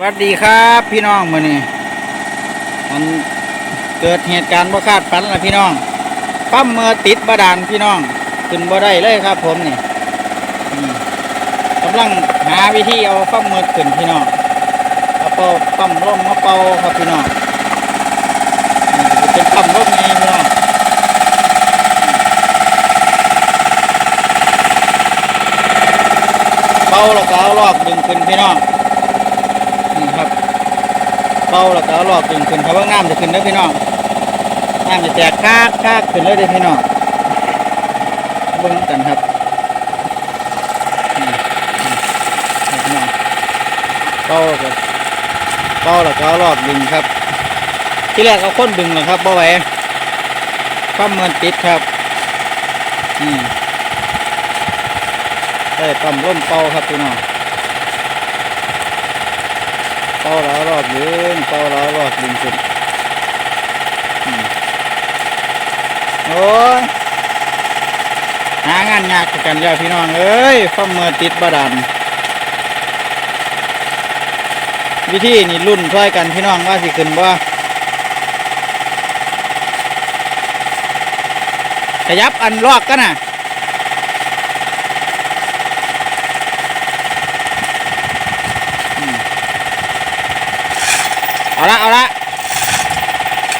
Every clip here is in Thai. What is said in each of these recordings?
สวัสดีครับพี่น้องมื้อนี้มันเกิดเหตุการณ์บ่คาดฝันละพี่น้องปั๊มเมื่อติดบาดาลพี่น้องขึ้นบ่ได้เลยครับ ผมนี่กำลังหาวิธีเอาปั๊มเมื่อขึ้นพี่น้องเอาเป่าปั๊มลมมาเป่าครับพี่น้องเป็นปั๊มลมไงพี่น้องเป่าแล้วก็เอาลอกดึงขึ้นพี่น้อง เป่าแล้วก็เอาลอกดึงขึ้นเพราะว่าน้ำจะขึ้นเด้พี่น้องน้ำจะแตกคากคากขึ้นเลยเด้พี่น้องเบิ่งกันครับนี่นี่พี่น้องเป่าแล้วก็เป่าแล้วก็เอาลอกดึงครับ ที่แรกเอาค้นดึงนะครับเบ่ไหวปั๊มเงินติดครับนี่ได้ปั๊มร่มเป่าครับพี่น้อง เป้าแล้วรอบยืนเป้าแล้วรอบดึงขึ้นอืมโอ้ยหางานยากกันแล้วพี่น้องเอ้ยฟ้าเมื่อติดบาดาลวิธีนี่รุ่นช่วยกันพี่น้องว่าสิขึ้นว่าขยับอันลอกกันน่ะ เอาละเอาละ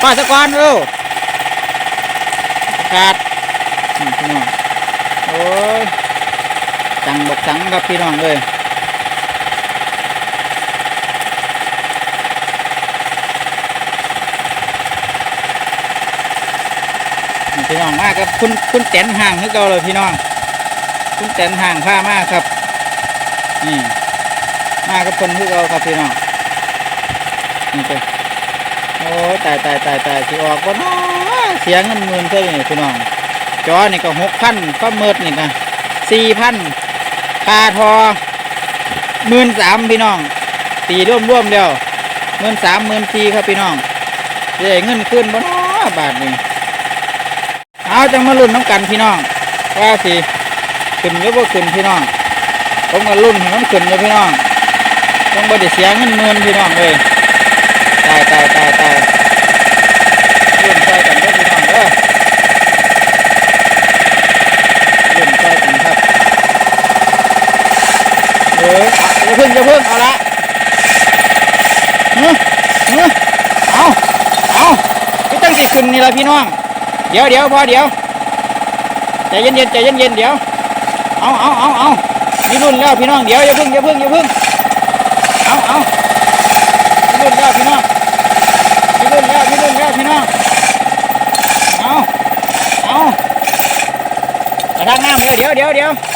ป้าสะกอนเออขาดอืมพี่น้องโอ้ยจังบกจังครับพี่น้องเลยพี่น้องมากครับคุณคุณแตนห่างคือเก่าเลยพี่น้อง คุณแตนห่างผ้ามากครับนี่มากับคนคือเก่าครับพี่น้อง นี่ไปโอ้ตายตายตายตายที่ออกก็นาะเสียงเงินหมื่นเท่านี้พี่น้องจอนี่ก็หกพันฟ้าเมิดนี่ก็สี่พันคาทอหมื่นสามพี่น้องตีร่วมร่วมๆเดียวหมื่นสามหมื่นสี่ครับพี่น้องจะได้เงินขึ้นบ่นาะบาทนี้เอาจังมาลุ้นน้ำกันพี่น้องว่าสิขึ้นหรือบ่ขึ้นพี่น้องผมก็ลุ้นให้มันขึ้นเลยพี่น้องต้องบ่ได้เสียเงินหมื่นพี่น้องเลย ตายตายตายตายเลื่นใจกันเด้อพี่น้องเด้อเลื่นใจกันครับเออเอาอย่าเพิ่งอย่าเพิ่งเอาละเฮ้ยเฮ้ยเอาเอาก็ตั้งสิขึ้นนี่ละพี่น้อง เดี๋ยวเดี๋ยวพอเดี๋ยวใจเย็นเย็นใจเย็นเย็นเดี๋ยว เอาเอาเอาเอานี่รุ่นแล้วพี่น้องเดี๋ยวอย่าเพิ่งอย่าเพิ่งอย่าเพิ่งเอาเอานี่รุ่นแล้วพี่น้อง พี่รุ่นแล้วพี่รุ่นแล้วพี่น้อง เอาเอากระทางน้ำ เดี๋ยวเดี๋ยวเดี๋ยวเดี๋ยว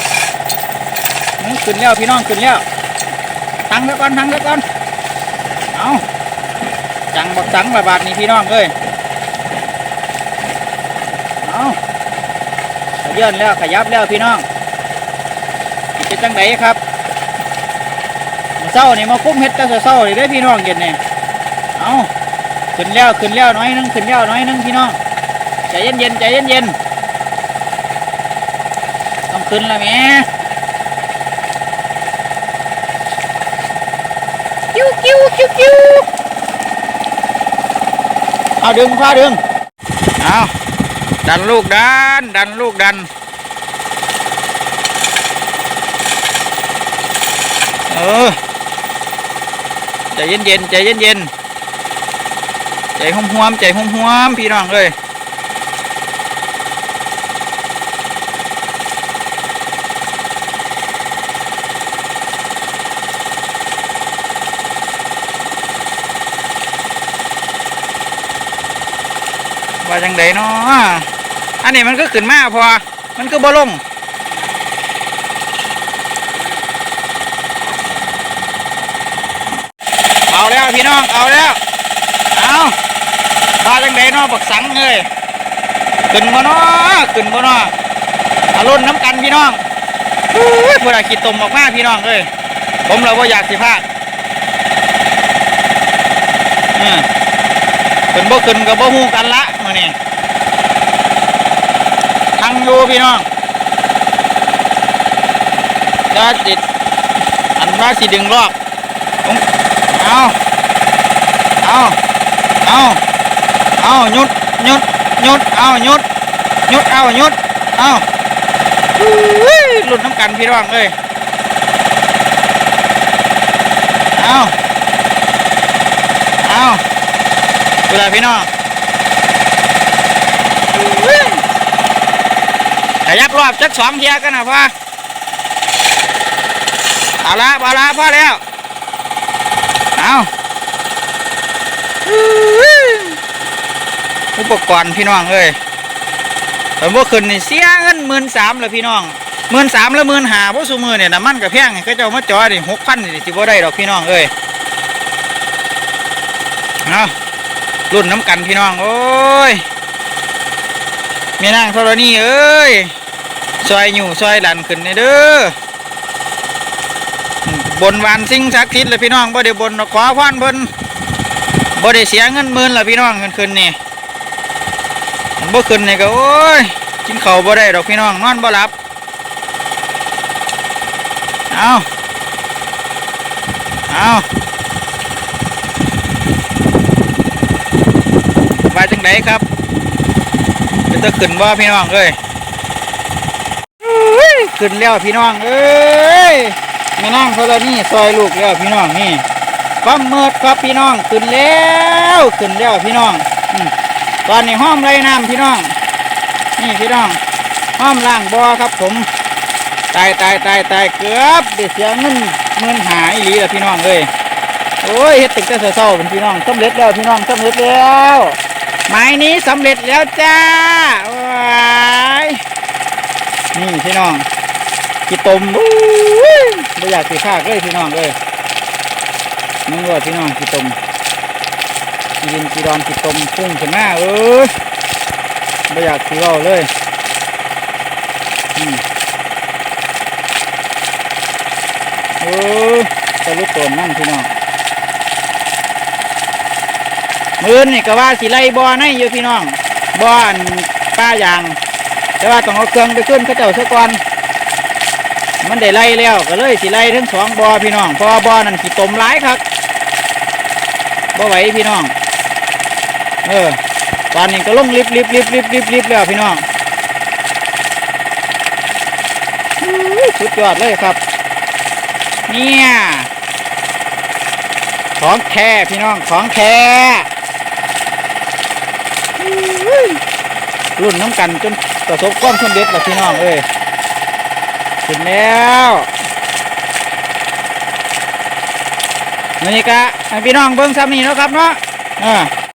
อืมขึ้นแล้วพี่น้องขึ้นแล้วทั้งซะก่อนทั้งซะก่อนเอาจังบักจังบาบาทนี่พี่น้องเอ้ยเอาขยื่นแล้วขยับแล้วพี่น้องเป็นจังไดครับมื้อเศร้านี่มาคุ้มเฮ็ดแต่เศร้าเลยเด้พี่น้องเย็นนี่เอาขึ้นแล้วขึ้นแล้วน้อยนึงขึ้นแล้วน้อยนึงพี่น้องใจเย็นเย็นๆใจเย็นเย็นๆ ขึ้นแล้วแหม่กิ้วกิ้วกิ้วกิ้วเอาดึงฟ้าดึงเอาดันลูกดัน ดันลูกดัน เออใจเย็นเย็นๆใจเย็นเย็นๆใจห่มหวมใจห่มหวมพี่น้องเลย ว่าจังไดเนาะอันนี้มันก็ขึ้นมาพอ มันก็บ่ลงเอาแล้วพี่น้อง เอาแล้ว เอาว่าจังไดเนาะบักสังเลยขึ้นบ่เนาะขึ้นบ่เนาะอารุ่นน้ำกันพี่น้องอุ้ยพวกเรขีดตมออกมาพี่น้องเลยผมเราก็อยากสิพลาดอืม ขึ้นบ่ขึ้นกับบ่ฮู้กันละมื้อนี้ทั้งอยู่พี่น้องจะติดอันว่าสิดึงรอบเอาเอาเอาเอาหยุดยุดยุดเอาหยุดยุดเอาหยุดเอาหลุดน้ำกันพี่น้องเลยเอาเอา เวลาพี่น้องอุ้ยขยับรอบจักสองเทียกันนะพ่อเอาละเอาละพ่อแล้ว เอาอุ้ยอุปกรณ์พี่น้องเอ้ยต่เมื่อคืนนี่เสียเงินหมื่นสามเลยพี่น้องหมื่นสามแล้วหมื่นหาพราะสูมือเนี่ยน้ำมันกับแพงก็จ้ามาจอดิหกพันนี่สิบ่ได้ดอกพี่น้องเอ้ยเอา รุ่นน้ำกันพี่น้อง โอ้ยเมียนางธรณีเอ้ยซอยอยู่ซอยหลันขึ้นเด้อบนวานสิ่งศักดิ์สิทธิ์เลยพี่น้องบ่ได้บนดอกขอพรเพิ่นบ่ได้เสียเงินหมื่นละพี่น้องเงินคืนนี่มันบ่ขึ้นนี่ก็โอ้ยกินข้าบ่ได้ดอกพี่น้องนอนบ่หลับเอาเอาจังไดครับ เตะขึ้นบ่าพี่น้องเอ้ยขึ้นแล้วพี่น้องเอ้ยม่นั่งเขาแล้วนี่ซอยลูกแล้วพี่น้องนี่ความเมิดครับพี่น้องขึ้นแล้วขึ้นแล้วพี่น้องตอนนี้ห้อมไรน้ำพี่น้อง นี่พี่น้องห้อมล่างบอครับผมตายตายตายตายเกือบเดือเสียเงินเงินหายหลีแล้วพี่น้องเลยโอ้ยเฮ็ดตึกแต่เศร้าเป็นพี่น้องสำเร็จแล้วพี่น้องสำเร็จแล้ว ไม้นี้สำเร็จแล้วจ้าว้ายนี่พี่น้องกี่ตมอุ้ยไม่อยากสีข้ากเลยพี่น้องเลยมึงว่าพี่น้องกี่ตมกินกี่ดอนกี่ตมพุ่งขึ้นหน้าเอ้ยไม่อยากสีเล่าเลยอืมเออตะลุกตนนั่นพี่น้อง มือนี่ก็ว่าสีไล่บอในอยู่พี่น้องบออันป้ายาง แต่ว่าต้องเอาเครื่องไปขึ้นเขาเจ้าซะก่อนมันได้ไล่แล้วก็เลยสิไล่ทั้งสองบอพี่น้องเพราะว่าบอนั่นสิตมร้ายครับบ่ไหวพี่น้อง เออตอนนี้ก็ลงลิบลิบลิบลิบลิบลิบแล้วพี่น้องสุดยอดเลยครับ เนี่ย ของแท้พี่น้องของแท้อู้ รุ่นน้ำกันจนประสบความสำเร็จแล้วพี่น้องเอ้ยขึ้นแล้วนี่กะพี่น้องเบิ้งซ้ำนี่นะครับเนาะอ่า